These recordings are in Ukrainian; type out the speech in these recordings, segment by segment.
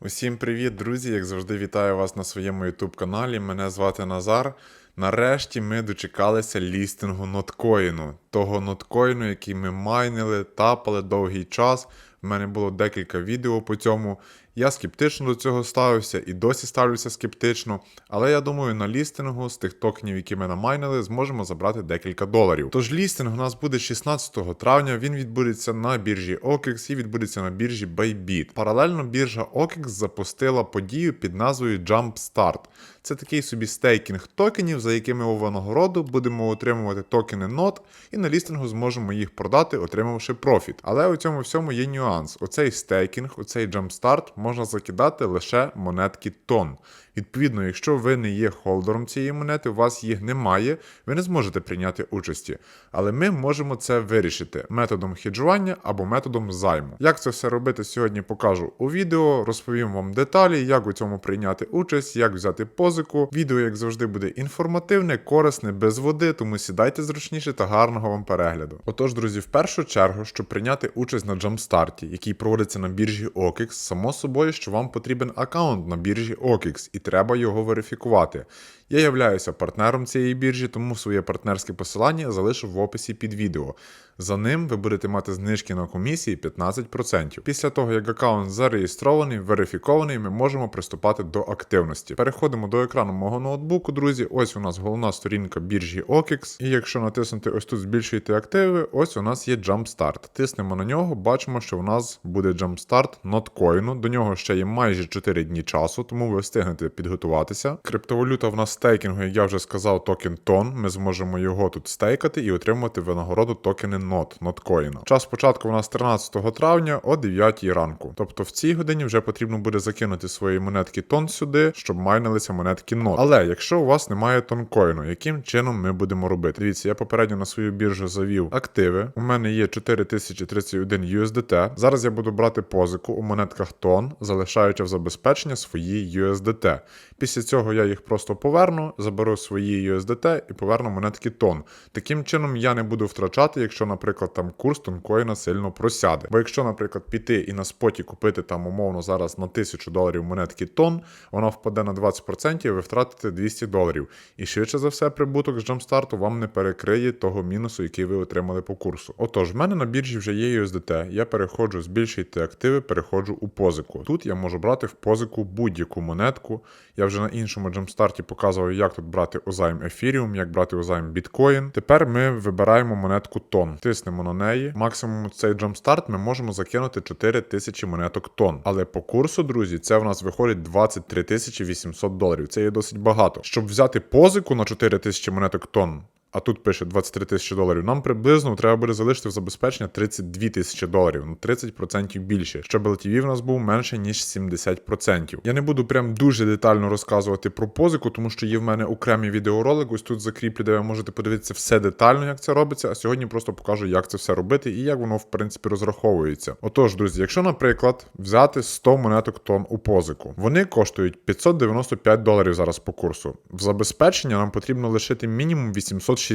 Усім привіт, друзі! Як завжди, вітаю вас на своєму YouTube каналі. Мене звати Назар. Нарешті ми дочекалися лістингу ноткоїну, того ноткоїну, який ми майнили, тапали довгий час. У мене було декілька відео по цьому. Я скептично до цього ставився і досі ставлюся скептично, але я думаю, на лістингу з тих токенів, які ми намайнили, зможемо забрати декілька доларів. Тож лістинг у нас буде 16 травня. Він відбудеться на біржі OKEX і відбудеться на біржі Bybit. Паралельно біржа OKEX запустила подію під назвою Jumpstart. Це такий собі стейкінг токенів, за якими у винагороду будемо отримувати токени NOT, і на лістингу зможемо їх продати, отримавши профіт. Але у цьому всьому є нюанс. Оцей стейкінг, оцей джамстарт можна закидати лише монетки тон. Відповідно, якщо ви не є холдером цієї монети, у вас їх немає, ви не зможете прийняти участі. Але ми можемо це вирішити методом хеджування або методом займу. Як це все робити сьогодні, покажу у відео, розповім вам деталі, як у цьому прийняти участь, як взяти позику. Відео, як завжди, буде інформативне, корисне, без води, тому сідайте зручніше та гарного вам перегляду. Отож, друзі, в першу чергу, щоб прийняти участь на джамстарті, який проводиться на біржі OKEX, само собою, що вам потрібен аккаунт на біржі OKEX, і треба його верифікувати. Я являюся партнером цієї біржі, тому своє партнерське посилання залишу в описі під відео. За ним ви будете мати знижки на комісії 15%. Після того, як аккаунт зареєстрований, верифікований, ми можемо приступати до активності. Переходимо до екрану мого ноутбуку, друзі. Ось у нас головна сторінка біржі OKEX. І якщо натиснути ось тут збільшуйте активи, ось у нас є Jumpstart. Тиснемо на нього, бачимо, що у нас буде Jumpstart ноткоїну. До нього ще є майже 4 дні часу, тому ви встигнете підготуватися. Криптовалюта в нас стейкінгу, як я вже сказав, токен тон. Ми зможемо його тут стейкати і отримати винагороду токени NOT, ноткоїна. Час початку у нас 13 травня о 9 ранку. Тобто в цій годині вже потрібно буде закинути свої монетки тон сюди, щоб майнилися монетки NOT. Але якщо у вас немає тонкоїну, яким чином ми будемо робити? Дивіться, я попередньо на свою біржу завів активи. У мене є 4031 USDT. Зараз я буду брати позику у монетках тон, залишаючи в забезпечення свої USDT. Після цього я їх просто поверну, заберу свої USDT і поверну монетки тон. Таким чином я не буду втрачати, якщо, наприклад, там курс тонкоїна сильно просяде. Бо якщо, наприклад, піти і на споті купити там умовно зараз на 1000 доларів монетки тон, вона впаде на 20% і ви втратите 200 доларів. І швидше за все, прибуток з джамстарту вам не перекриє того мінусу, який ви отримали по курсу. Отож, в мене на біржі вже є USDT, я переходжу збільшити активи, переходжу у позику. Тут я можу брати в позику будь-яку монетку. Я вже на іншому джамстарті показував, як тут брати узайм Ефіріум, як брати узайм біткоін? Тепер ми вибираємо монетку тон, тиснемо на неї. Максимум цей джамстарт ми можемо закинути 4 тисячі монеток тон. Але по курсу, друзі, це в нас виходить 23 тисячі 800 доларів. Це є досить багато. Щоб взяти позику на 4 тисячі монеток тон. А тут пише 23 тисячі доларів. Нам приблизно треба буде залишити в забезпечення 32 тисячі доларів, ну 30% більше, щоб LTV в нас був менше ніж 70%. Я не буду прям дуже детально розказувати про позику, тому що є в мене окремий відеоролик. Ось тут закріплю, де ви можете подивитися все детально, як це робиться. А сьогодні просто покажу, як це все робити і як воно в принципі розраховується. Отож, друзі, якщо, наприклад, взяти 100 монеток тон у позику, вони коштують 595 доларів зараз по курсу. В забезпечення нам потрібно лишити мінімум 860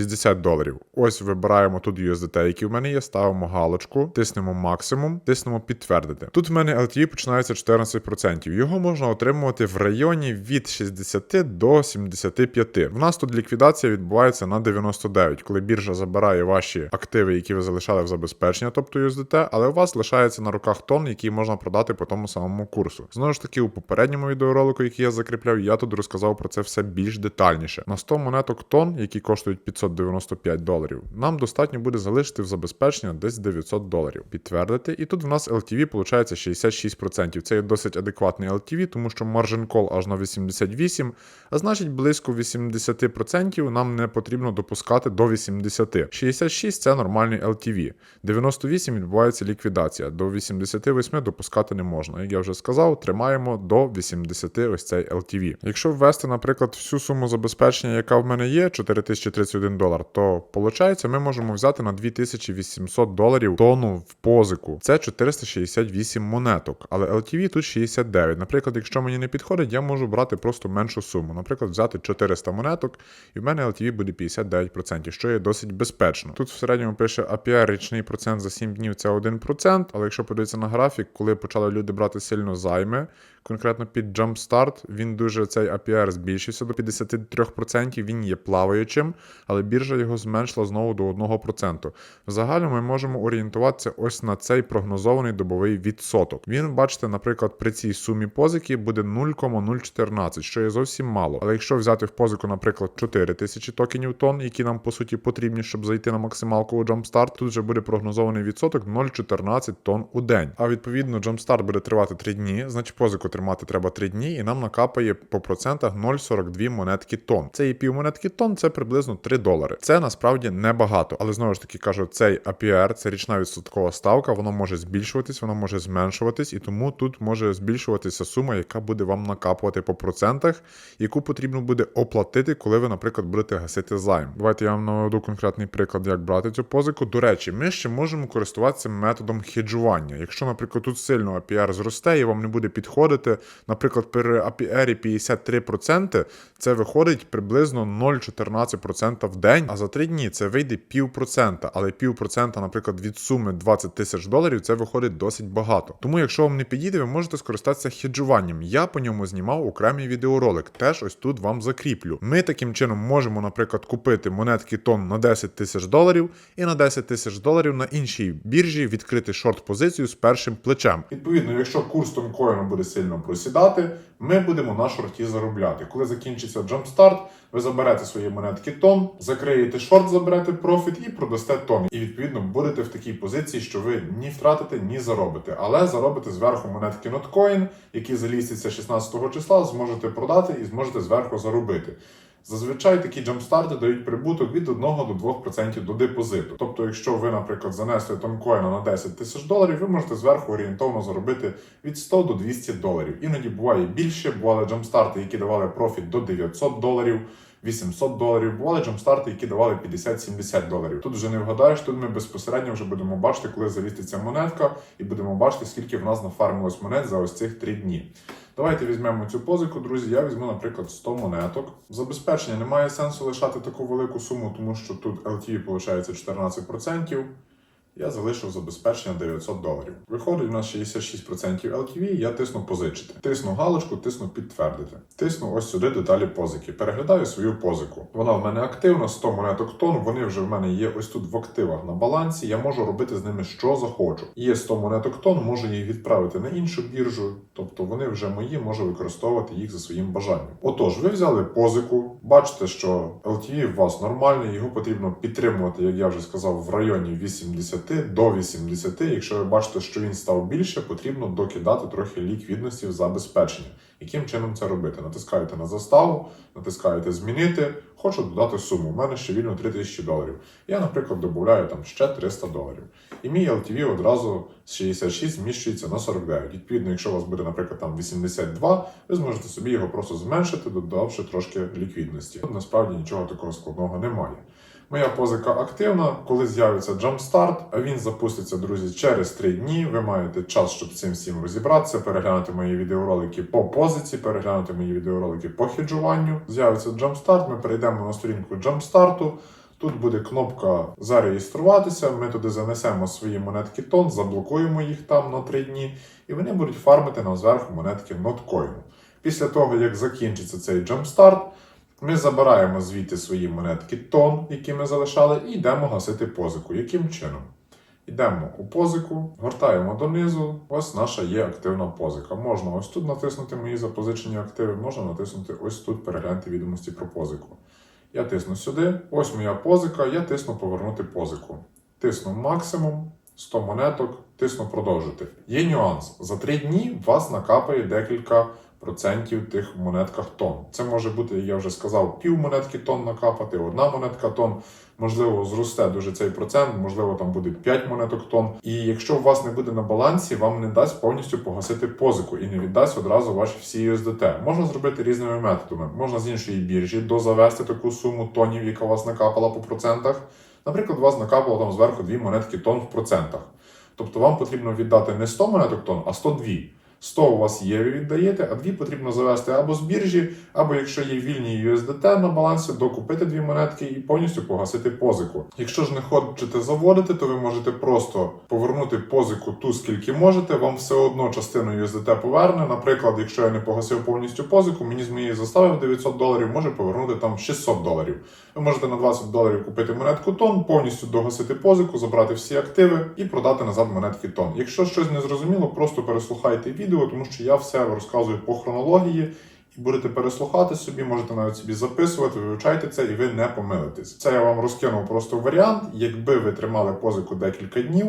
доларів. Ось вибираємо тут USDT, які в мене є, ставимо галочку, тиснемо максимум, тиснемо підтвердити. Тут в мене LTV починається 14%. Його можна отримувати в районі від 60 до 75. В нас тут ліквідація відбувається на 99, коли біржа забирає ваші активи, які ви залишали в забезпечення, тобто USDT, але у вас лишається на руках тон, який можна продати по тому самому курсу. Знову ж таки, у попередньому відеоролику, який я закріпляв, я тут розказав про це все більш детальніше. На 100 монеток тон, які коштують 595 доларів, нам достатньо буде залишити в забезпечення десь 900 доларів. Підтвердити, і тут в нас LTV виходить 66%. Це є досить адекватний LTV, тому що margin call аж на 88, а значить близько 80% нам не потрібно допускати до 80. 66 це нормальний LTV. 98 відбувається ліквідація. До 88 допускати не можна. Як я вже сказав, тримаємо до 80 ось цей LTV. Якщо ввести, наприклад, всю суму забезпечення, яка в мене є, 4031 долар, то виходить, ми можемо взяти на 2800 доларів тону в позику. Це 468 монеток, але LTV тут 69. Наприклад, якщо мені не підходить, я можу брати просто меншу суму. Наприклад, взяти 400 монеток, і в мене LTV буде 59%, що є досить безпечно. Тут в середньому пише APR річний процент за 7 днів це 1%, але якщо подивитися на графік, коли почали люди брати сильно займи, конкретно під Jumpstart, він дуже цей APR збільшився до 53%, він є плаваючим, але біржа його зменшила знову до 1%. В загальному ми можемо орієнтуватися ось на цей прогнозований добовий відсоток. Він, бачите, наприклад, при цій сумі позики буде 0,014, що є зовсім мало. Але якщо взяти в позику, наприклад, 4 тисячі токенів тонн, які нам по суті потрібні, щоб зайти на максималку у Jumpstart, тут вже буде прогнозований відсоток 0,14 тонн у день. А відповідно, Jumpstart буде тривати 3 дні, значить позику тримати треба 3 дні, і нам накапає по процентах 0,42 монетки тонн. Це і пів монетки тонн, це приблизно 3 долари. Це насправді небагато, але знову ж таки кажу, цей APR, це річна відсоткова ставка, воно може збільшуватись, воно може зменшуватись, і тому тут може збільшуватися сума, яка буде вам накапувати по процентах, яку потрібно буде оплатити, коли ви, наприклад, будете гасити займ. Давайте я вам наведу конкретний приклад, як брати цю позику. До речі, ми ще можемо користуватися методом хеджування. Якщо, наприклад, тут сильно APR зросте і вам не буде підходити, наприклад, при APR 53%, це виходить приблизно 0,14% в день, а за 3 дні це вийде півпроцента, але півпроцента, наприклад, від суми 20 тисяч доларів, це виходить досить багато. Тому, якщо вам не підійде, ви можете скористатися хеджуванням. Я по ньому знімав окремий відеоролик, теж ось тут вам закріплю. Ми таким чином можемо, наприклад, купити монетки тон на 10 тисяч доларів і на 10 тисяч доларів на іншій біржі відкрити шорт-позицію з першим плечем. Відповідно, якщо курс тонкоїну буде сильно просідати, ми будемо на шорті заробляти. Коли закінчиться джампстарт, ви заберете свої монетки тон, закриєте шорт, заберете профіт і продасте тон. І відповідно будете в такій позиції, що ви ні втратите, ні заробите. Але заробите зверху монетки ноткоін, які залістяться 16 числа, зможете продати і зможете зверху заробити. Зазвичай такі джампстарти дають прибуток від 1 до 2% до депозиту. Тобто, якщо ви, наприклад, занесли тонкоїна на 10 тисяч доларів, ви можете зверху орієнтовно заробити від 100 до 200 доларів. Іноді буває більше, бували джампстарти, які давали профіт до 900 доларів. 800 доларів, бували джампстарти, які давали 50-70 доларів. Тут вже не вгадаєш, тут ми безпосередньо вже будемо бачити, коли заліститься монетка, і будемо бачити, скільки в нас нафармилось монет за ось цих 3 дні. Давайте візьмемо цю позику, друзі. Я візьму, наприклад, 100 монеток. Забезпечення немає сенсу лишати таку велику суму, тому що тут LTV виходить 14%. Я залишив забезпечення 900 доларів. Виходить у нас 66% LTV, я тисну позичити. Тисну галочку, тисну підтвердити. Тисну ось сюди деталі позики. Переглядаю свою позику. Вона в мене активна, 100 монеток тон. Вони вже в мене є ось тут в активах на балансі. Я можу робити з ними що захочу. Є 100 монеток тон, можу їх відправити на іншу біржу. Тобто вони вже мої, можу використовувати їх за своїм бажанням. Отож, ви взяли позику, бачите, що LTV у вас нормальний, його потрібно підтримувати, як я вже сказав, в районі 80 до 80. Якщо ви бачите, що він став більше, потрібно докидати трохи ліквідності в забезпечення. Яким чином це робити? Натискаєте на заставу, натискаєте змінити, хочу додати суму. У мене ще вільно 3000 доларів. Я, наприклад, додаю там ще 300 доларів. І мій LTV одразу з 66 зміщується на 49. Відповідно, якщо у вас буде, наприклад, там 82, ви зможете собі його просто зменшити, додавши трошки ліквідності. Тут насправді нічого такого складного немає. Моя позика активна. Коли з'явиться Jumpstart, він запуститься, друзі, через 3 дні. Ви маєте час, щоб цим всім розібратися, переглянути мої відеоролики по позиці, переглянути мої відеоролики по хеджуванню. З'явиться Jumpstart, ми перейдемо на сторінку Jumpstart. Тут буде кнопка зареєструватися. Ми туди занесемо свої монетки тон, заблокуємо їх там на 3 дні, і вони будуть фармити нам зверху монетки Notcoin. Після того, як закінчиться цей Jumpstart, ми забираємо звідти свої монетки тон, які ми залишали, і йдемо гасити позику. Яким чином? Йдемо у позику, гортаємо донизу. Ось наша є активна позика. Можна ось тут натиснути мої запозичені активи, можна натиснути ось тут переглянути відомості про позику. Я тисну сюди, ось моя позика, я тисну повернути позику. Тисну максимум, 100 монеток, тисну продовжити. Є нюанс. За 3 дні вас накапає декілька процентів тих монетках тон. Це може бути, я вже сказав, пів монетки тон накапати, одна монетка тон. Можливо, зросте дуже цей процент, можливо, там буде 5 монеток тон. І якщо у вас не буде на балансі, вам не дасть повністю погасити позику і не віддасть одразу ваші всі USDT. Можна зробити різними методами. Можна з іншої біржі дозавести таку суму тонів, яка у вас накапала по процентах. Наприклад, у вас накапало там зверху дві монетки тон в процентах. Тобто вам потрібно віддати не 100 монеток тон, а 102. 100 у вас є, ви віддаєте, а дві потрібно завести або з біржі, або якщо є вільні USDT на балансі, докупити дві монетки і повністю погасити позику. Якщо ж не хочете заводити, то ви можете просто повернути позику ту, скільки можете. Вам все одно частину USDT поверне. Наприклад, якщо я не погасив повністю позику, мені з моєї застави в 900 доларів може повернути там 600 доларів. Ви можете на 20 доларів купити монетку тон, повністю догасити позику, забрати всі активи і продати назад монетки тон. Якщо щось не зрозуміло, просто переслухайте відео, тому що я все розказую по хронології. І будете переслухати собі, можете навіть собі записувати, вивчайте це, і ви не помилитесь. Це я вам розкинув просто варіант, якби ви тримали позику декілька днів.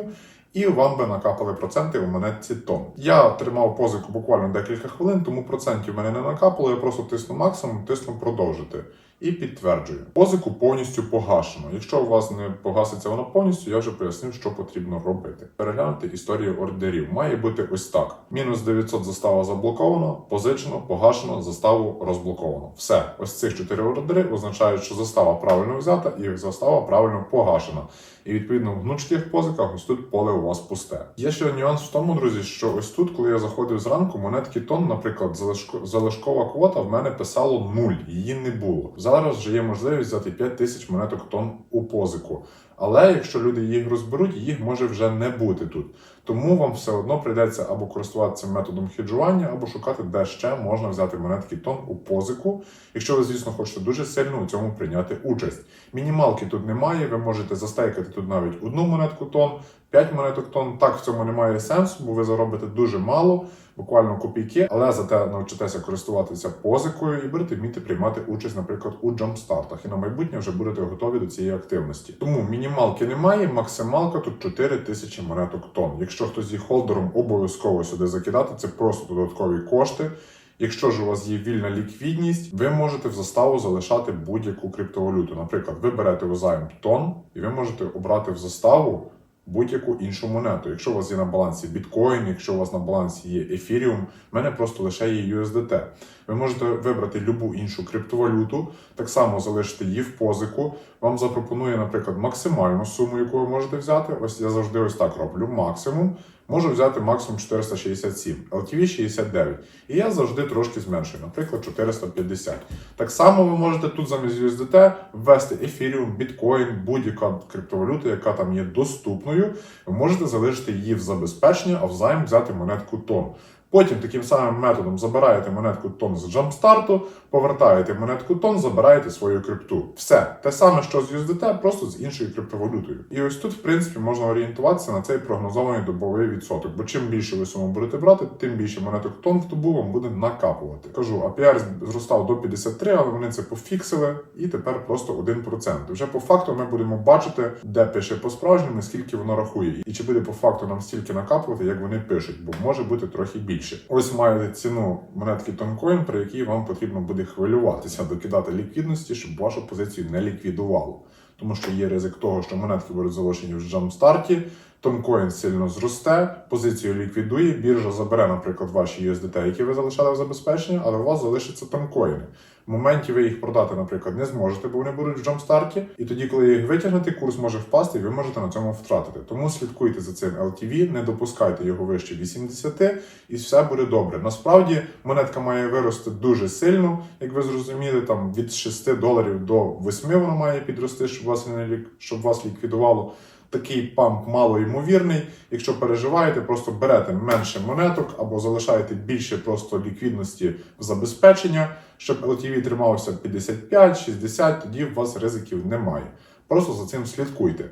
І вам би накапали проценти у монетці тон. Я тримав позику буквально декілька хвилин, тому процентів мене не накапало. Я просто тисну максимум, тисну продовжити. І підтверджую. Позику повністю погашено. Якщо у вас не погаситься вона повністю, я вже пояснив, що потрібно робити. Переглянути історію ордерів. Має бути ось так: мінус 900 застава заблоковано, позичено, погашено, заставу розблоковано. Все, ось цих чотири ордери означають, що застава правильно взята і застава правильно погашена. І відповідно в гнучких позиках ось тут поле у вас пусте. Є ще нюанс в тому, друзі, що ось тут, коли я заходив зранку, монетки тон, наприклад, залишко- залишкова квота в мене писало нуль, її не було. Зараз вже є можливість взяти 5 тисяч монеток тон у позику. Але якщо люди їх розберуть, їх може вже не бути тут. Тому вам все одно прийдеться або користуватися методом хеджування, або шукати, де ще можна взяти монетки тон у позику, якщо ви, звісно, хочете дуже сильно у цьому прийняти участь. Мінімалки тут немає, ви можете застейкати тут навіть одну монетку тон, 5 монеток тон. Так в цьому немає сенсу, бо ви заробите дуже мало, буквально копійки, але зате навчитеся користуватися позикою і будете вміти приймати участь, наприклад, у джампстартах. І на майбутнє вже будете готові до цієї активності. Тому мінімалки немає, максималка тут 4 тисячі монеток тон. Якщо хтось є холдером, обов'язково сюди закидати, це просто додаткові кошти. Якщо ж у вас є вільна ліквідність, ви можете в заставу залишати будь-яку криптовалюту. Наприклад, ви берете у займ тон, і ви можете обрати в заставу будь-яку іншу монету. Якщо у вас є на балансі біткоін, якщо у вас на балансі є ефіріум, в мене просто лише є USDT. Ви можете вибрати будь-яку іншу криптовалюту, так само залишити її в позику. Вам запропонує, наприклад, максимальну суму, яку ви можете взяти. Ось я завжди ось так роблю. Максимум. Можу взяти максимум 467, LTV 69. І я завжди трошки зменшую, наприклад, 450. Так само ви можете тут замість USDT ввести ефіріум, біткоін, будь-яка криптовалюта, яка там є доступною. Ви можете залишити її в забезпечення, а взаєм взяти монетку тон. Потім таким самим методом забираєте монетку тон з джампстарту, повертаєте монетку тон, забираєте свою крипту. Все те саме, що з USDT, просто з іншою криптовалютою. І ось тут, в принципі, можна орієнтуватися на цей прогнозований добовий відсоток. Бо чим більше ви суму будете брати, тим більше монеток тон в добу вам буде накапувати. Кажу, APR зростав до 53, але вони це пофіксили, і тепер просто 1%. Вже по факту ми будемо бачити, де пише по-справжньому, скільки воно рахує, і чи буде по факту нам стільки накапувати, як вони пишуть, бо може бути трохи більше. Ось маєте ціну монетки Тонкоін, при якій вам потрібно буде хвилюватися, докидати ліквідності, щоб вашу позицію не ліквідувало. Тому що є ризик того, що монетки будуть залишені в джамстарті, Тонкоін сильно зросте, позицію ліквідує, біржа забере, наприклад, ваші USDT, які ви залишали в забезпеченні, але у вас залишаться тонкоїни. В моменті ви їх продати, наприклад, не зможете, бо вони будуть в джамстарті. І тоді, коли їх витягнете, курс може впасти, і ви можете на цьому втратити. Тому слідкуйте за цим LTV, не допускайте його вище 80, і все буде добре. Насправді монетка має вирости дуже сильно, як ви зрозуміли, там від 6 доларів до 8 вона має підрости, щоб вас не щоб вас ліквідувало. Такий памп мало ймовірний. Якщо переживаєте, просто берете менше монеток або залишаєте більше просто ліквідності в забезпечення, щоб LTV тримався 55-60, тоді у вас ризиків немає. Просто за цим слідкуйте.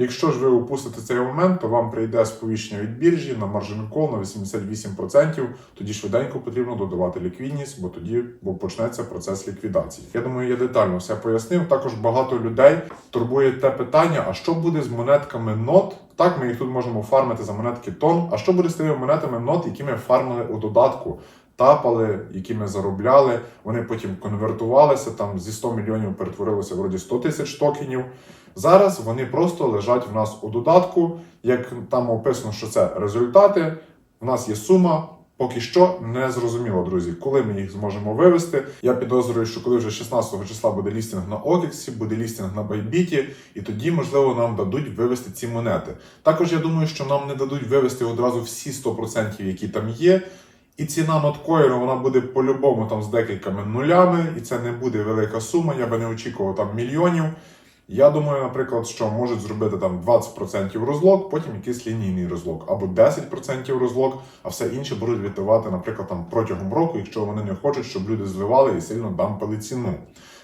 Якщо ж ви упустите цей момент, то вам прийде сповіщення від біржі на маржин кол на 88%, тоді швиденько потрібно додавати ліквідність, бо тоді бо почнеться процес ліквідації. Я думаю, я детально все пояснив. Також багато людей турбує те питання: а що буде з монетками нот? Так, ми їх тут можемо фармити за монетки тон. А що буде з тими монетами нот, які ми фармили у додатку? Тапали, які ми заробляли, вони потім конвертувалися, там зі 100 мільйонів перетворилося вроді 100 тисяч токенів. Зараз вони просто лежать в нас у додатку. Як там описано, що це результати, в нас є сума. Поки що не зрозуміло, друзі, коли ми їх зможемо вивести. Я підозрюю, що коли вже 16 числа буде лістинг на OKX, буде лістинг на Bybit, і тоді, можливо, нам дадуть вивести ці монети. Також я думаю, що нам не дадуть вивести одразу всі 100%, які там є. І ціна ноткоїну вона буде по-любому там з декількома нулями, і це не буде велика сума. Я би не очікував там мільйонів. Я думаю, наприклад, що можуть зробити там 20% розлог, потім якийсь лінійний розлог, або 10% розлог, а все інше будуть віддавати, наприклад, там протягом року, якщо вони не хочуть, щоб люди зливали і сильно дампали ціну.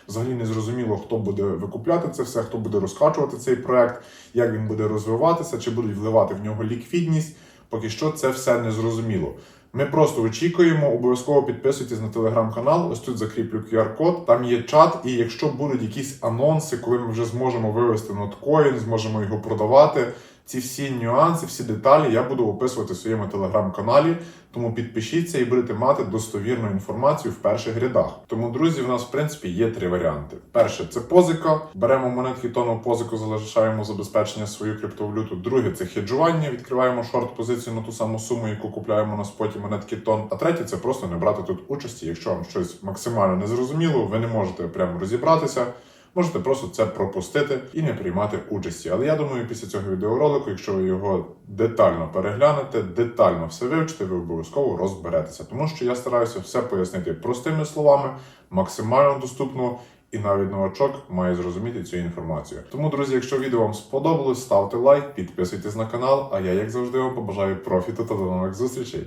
Взагалі не зрозуміло, хто буде викупляти це все, хто буде розкачувати цей проект, як він буде розвиватися, чи будуть вливати в нього ліквідність. Поки що це все не зрозуміло. Ми просто очікуємо, обов'язково підписуйтесь на телеграм-канал. Ось тут закріплю QR-код. Там є чат, і якщо будуть якісь анонси, коли ми вже зможемо вивести ноткоін, зможемо його продавати. Ці всі нюанси, всі деталі я буду описувати в своєму телеграм-каналі. Тому підпишіться і будете мати достовірну інформацію в перших рядах. Тому, друзі, в нас в принципі є три варіанти: перше це позика. Беремо монетки тону позику, залишаємо забезпечення свою криптовалюту. Друге це хеджування. Відкриваємо шорт позицію на ту саму суму, яку купляємо на споті монетки тон. А третє це просто не брати тут участі. Якщо вам щось максимально незрозуміло, ви не можете прямо розібратися. Можете просто це пропустити і не приймати участі. Але я думаю, після цього відеоролику, якщо ви його детально переглянете, детально все вивчите, ви обов'язково розберетеся. Тому що я стараюся все пояснити простими словами, максимально доступно. І навіть новачок має зрозуміти цю інформацію. Тому, друзі, якщо відео вам сподобалось, ставте лайк, підписуйтесь на канал. А я, як завжди, вам побажаю профіту та до нових зустрічей.